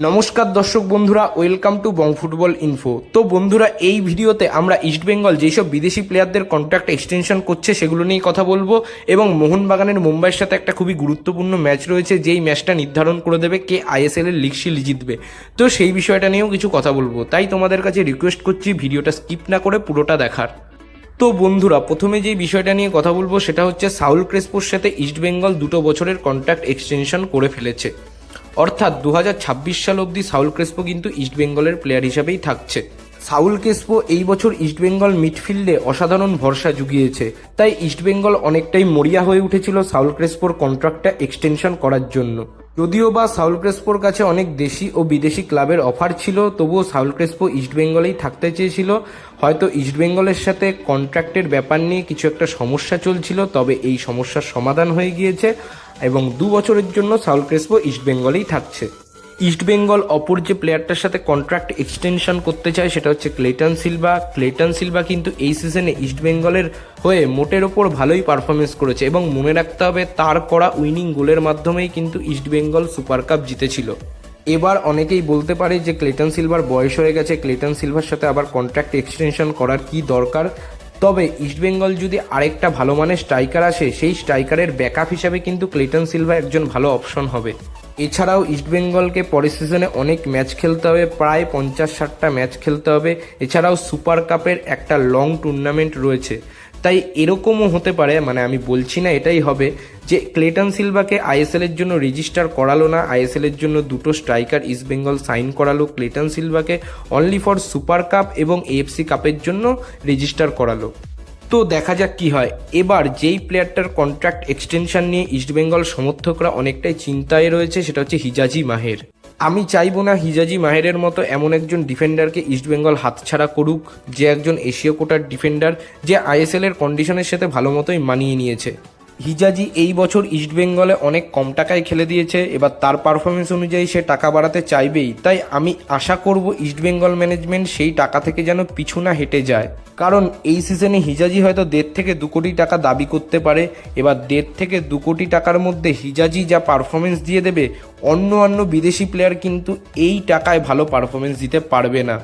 নমস্কার দর্শক বন্ধুরা welcome to bong football info তো বন্ধুরা, এই ভিডিওতে আমরা ইস্টবেঙ্গল যেসব বিদেশি প্লেয়ারদের কন্ট্রাক্ট এক্সটেনশন করছে, সেগুলো নিয়ে কথা বলব এবং মোহনবাগানের মুম্বাইয়ের সাথে একটা খুবই গুরুত্বপূর্ণ ম্যাচ রয়েছে, যেই ম্যাচটা নির্ধারণ করে দেবে কে আইএসএল এর লিগ শিল্ড জিতবে। তো সেই বিষয়টা নিয়েও কিছু কথা বলব। তাই তোমাদের কাছে রিকোয়েস্ট করছি ভিডিওটা স্কিপ না করে পুরোটা দেখার। তো বন্ধুরা, প্রথমে যে বিষয়টা নিয়ে কথা বলব, সেটা হচ্ছে সাউল ক্রেসপোর সাথে ইস্টবেঙ্গল দুটো বছরের কন্ট্রাক্ট এক্সটেনশন করে ফেলেছে। অর্থাৎ দু হাজার ছাব্বিশ সাল অবধি সাউল ক্রেসপো কিন্তু ইস্টবেঙ্গলের প্লেয়ার হিসেবেই থাকছে। সাউল ক্রেসপো এই বছর ইস্টবেঙ্গল মিডফিল্ডে অসাধারণ ভরসা জুগিয়েছে। তাই ইস্টবেঙ্গল অনেকটাই মরিয়া হয়ে উঠেছিল সাউল ক্রেসপোর কন্ট্রাক্টটা এক্সটেনশন করার জন্য। যদিও বা সাউল ক্রেসপোর কাছে অনেক দেশি ও বিদেশি ক্লাবের অফার ছিল, তবুও সাউল ক্রেসপো ইস্টবেঙ্গলেই থাকতে চেয়েছিল। হয়তো ইস্টবেঙ্গলের সাথে কন্ট্রাক্টের ব্যাপার নিয়ে কিছু একটা সমস্যা চলছিল, তবে এই সমস্যার সমাধান হয়ে গিয়েছে। এবং দু বছরের জন্য সাউল ক্রেসপো ইস্টবেঙ্গলেই থাকছে। ইস্টবেঙ্গল অপর যে প্লেয়ারটার সাথে কন্ট্রাক্ট এক্সটেনশন করতে চায় সেটা হচ্ছে ক্লেটন সিলভা। ক্লেটন সিলভা কিন্তু এই সিজনে ইস্টবেঙ্গলের হয়ে মোটের ওপর ভালোই পারফরমেন্স করেছে এবং মনে রাখতে হবে তার করা উইনিং গোলের মাধ্যমেই কিন্তু ইস্টবেঙ্গল সুপার কাপ জিতেছিল। এবার অনেকেই বলতে পারে যে ক্লেটন সিলভার বয়স হয়ে গেছে। ক্লেটন সিলভার সাথে আবার কন্ট্রাক্ট এক্সটেনশন করার কি দরকার? তবে ইস্টবেঙ্গল যদি আরেকটা ভালো মানের স্ট্রাইকার আসে, সেই স্ট্রাইকারের ব্যাকআপ হিসাবে কিন্তু ক্লেটন সিলভা একজন ভালো অপশন হবে। এছাড়াও ইস্টবেঙ্গলকে পরের সিজনে অনেক ম্যাচ খেলতে হবে, প্রায় পঞ্চাশ ষাটটা ম্যাচ খেলতে হবে। এছাড়াও সুপার কাপের একটা লং টুর্নামেন্ট রয়েছে। তাই এরকমও হতে পারে মানে আমি বলছি না এটাই হবে, যে ক্লেটন সিলভাকে আইএসএল এর জন্য রেজিস্টার করালো না, আইএসএল এর জন্য দুটো স্ট্রাইকার ইস্ট বেঙ্গল সাইন করালো, ক্লেটন সিলভাকে অনলি ফর সুপার কাপ এবং এএফসি কাপের জন্য রেজিস্টার করালো। তো দেখা যাক কি হয়। এবার যেই প্লেয়ারটার কন্ট্রাক্ট এক্সটেনশন নিয়ে ইস্টবেঙ্গল সমর্থকরা অনেকটাই চিন্তায় রয়েছে, সেটা হচ্ছে হিজাজি মাহের। আমি চাইব না হিজাজি মাহেরের মতো এমন একজন ডিফেন্ডারকে ইস্টবেঙ্গল হাতছাড়া করুক, যে একজন এশীয় কোটার ডিফেন্ডার, যে আইএসএল এর কন্ডিশনের সাথে ভালো মতোই মানিয়ে নিয়েছে। হিজাজি এই বছর ইস্টবেঙ্গলে অনেক কম টাকায় খেলে দিয়েছে, এবার তার পারফরমেন্স অনুযায়ী সে টাকা বাড়াতে চাইবেই। তাই আমি আশা করব ইস্টবেঙ্গল ম্যানেজমেন্ট সেই টাকা থেকে যেন পিছু না হেঁটে যায়। কারণ এই সিজনে হিজাজি হয়তো দেড় থেকে দু কোটি টাকা দাবি করতে পারে। এবার দেড় থেকে দু কোটি টাকার মধ্যে হিজাজি যা পারফরমেন্স দিয়ে দেবে, অন্য অন্য বিদেশি প্লেয়ার কিন্তু এই টাকায় ভালো পারফরমেন্স দিতে পারবে না।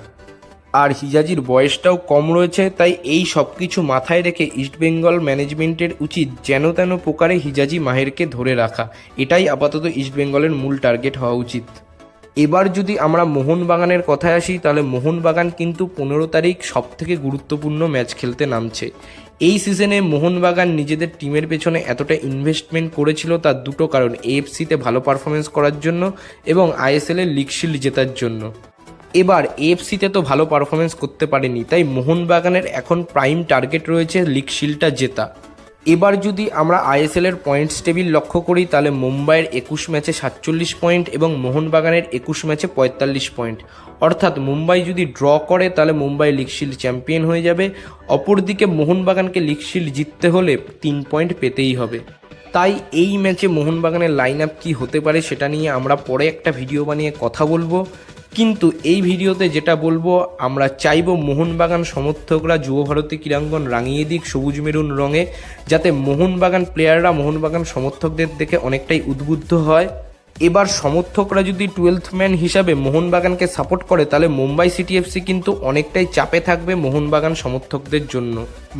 আর হিজাজির বয়সটাও কম রয়েছে, তাই এই সব কিছু মাথায় রেখে ইস্টবেঙ্গল ম্যানেজমেন্টের উচিত যেন তেন প্রকারে হিজাজি মাহেরকে ধরে রাখা। এটাই আপাতত ইস্টবেঙ্গলের মূল টার্গেট হওয়া উচিত। এবার যদি আমরা মোহনবাগানের কথায় আসি, তাহলে মোহনবাগান কিন্তু পনেরো তারিখ সব থেকে গুরুত্বপূর্ণ ম্যাচ খেলতে নামছে। এই সিজনে মোহনবাগান নিজেদের টিমের পেছনে এতটা ইনভেস্টমেন্ট করেছিল তার দুটো কারণ এএফসিতে ভালো পারফরমেন্স করার জন্য এবং আইএসএল লিগ শিল্ড জেতার জন্য। এবার এফসিতে তো ভালো পারফরমেন্স করতে পারেনি, তাই মোহনবাগানের এখন প্রাইম টার্গেট রয়েছে লিগ শিল্ডটা জেতা। এবার যদি আমরা আইএসএল এর পয়েন্টস টেবিল লক্ষ্য করি, তাহলে মুম্বাইয়ের একুশ ম্যাচে সাতচল্লিশ পয়েন্ট এবং মোহনবাগানের একুশ ম্যাচে পঁয়তাল্লিশ পয়েন্ট অর্থাৎ মুম্বাই যদি ড্র করে, তাহলে মুম্বাই লিগ চ্যাম্পিয়ন হয়ে যাবে। অপরদিকে মোহনবাগানকে লিগ জিততে হলে তিন পয়েন্ট পেতেই হবে। তাই এই ম্যাচে মোহনবাগানের লাইন আপ কী হতে পারে সেটা নিয়ে আমরা পরে একটা ভিডিও বানিয়ে কথা বলব। কিন্তু এই ভিডিওতে যেটা বলব, আমরা চাইব মোহনবাগান সমর্থকরা যুব ভারতী ক্রীড়াঙ্গন রাঙিয়ে দিক, সবুজ মেরুন রঙে, যাতে মোহনবাগান প্লেয়াররা মোহনবাগান সমর্থকদের দেখে অনেকটাই উদ্বুদ্ধ হয়। এবার সমর্থকরা যদি টুয়েলথ ম্যান হিসাবে মোহনবাগানকে সাপোর্ট করে, তাহলে মুম্বাই সিটি এফসি কিন্তু অনেকটাই চাপে থাকবে মোহনবাগান সমর্থকদের জন্য।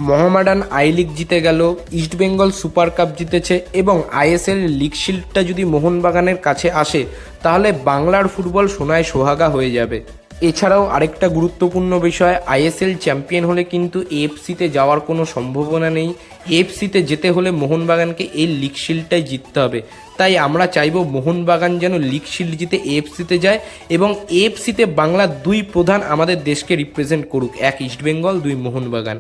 মহামাডান আই লিগ জিতে গেল ইস্টবেঙ্গল সুপার কাপ জিতেছে এবং আইএসএল লিগ শিল্ডটা যদি মোহনবাগানের কাছে আসে, তাহলে বাংলার ফুটবল সোনায় সোহাগা হয়ে যাবে। এছাড়াও আরেকটা গুরুত্বপূর্ণ বিষয়, আইএসএল চ্যাম্পিয়ন হলে কিন্তু এফসিতে যাওয়ার কোনো সম্ভাবনা নেই। এফসিতে যেতে হলে মোহনবাগানকে এই লিগ শিল্ডটাই জিততে হবে। তাই আমরা চাইব মোহনবাগান যেন লিগ শিল্ড জিতে এফসিতে যায় এবং এফসিতে বাংলার দুই প্রধান আমাদের দেশকে রিপ্রেজেন্ট করুক, এক ইস্টবেঙ্গল দুই মোহনবাগান।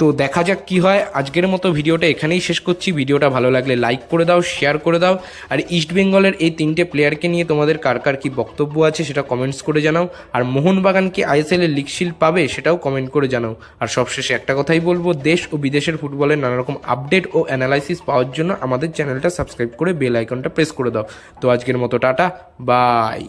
তো দেখা যাক কি হয়। আজকের মতো ভিডিওটা এখানেই শেষ করছি। ভিডিওটা ভালো লাগলে লাইক করে দাও শেয়ার করে দাও। আর ইস্ট বেঙ্গলের এই তিনটে প্লেয়ারকে নিয়ে তোমাদের কার কার কী বক্তব্য আছে সেটা কমেন্টস করে জানাও। আর মোহনবাগান কি আইএসএল এর লিগ শিল্ড পাবে সেটাও কমেন্ট করে জানাও। আর সবশেষে একটা কথাই বলব, দেশ ও বিদেশের ফুটবলের নানা রকম আপডেট ও অ্যানালাইসিস পাওয়ার জন্য আমাদের চ্যানেলটা সাবস্ক্রাইব করে বেল আইকনটা প্রেস করে দাও। তো আজকের মতো টাটা বাই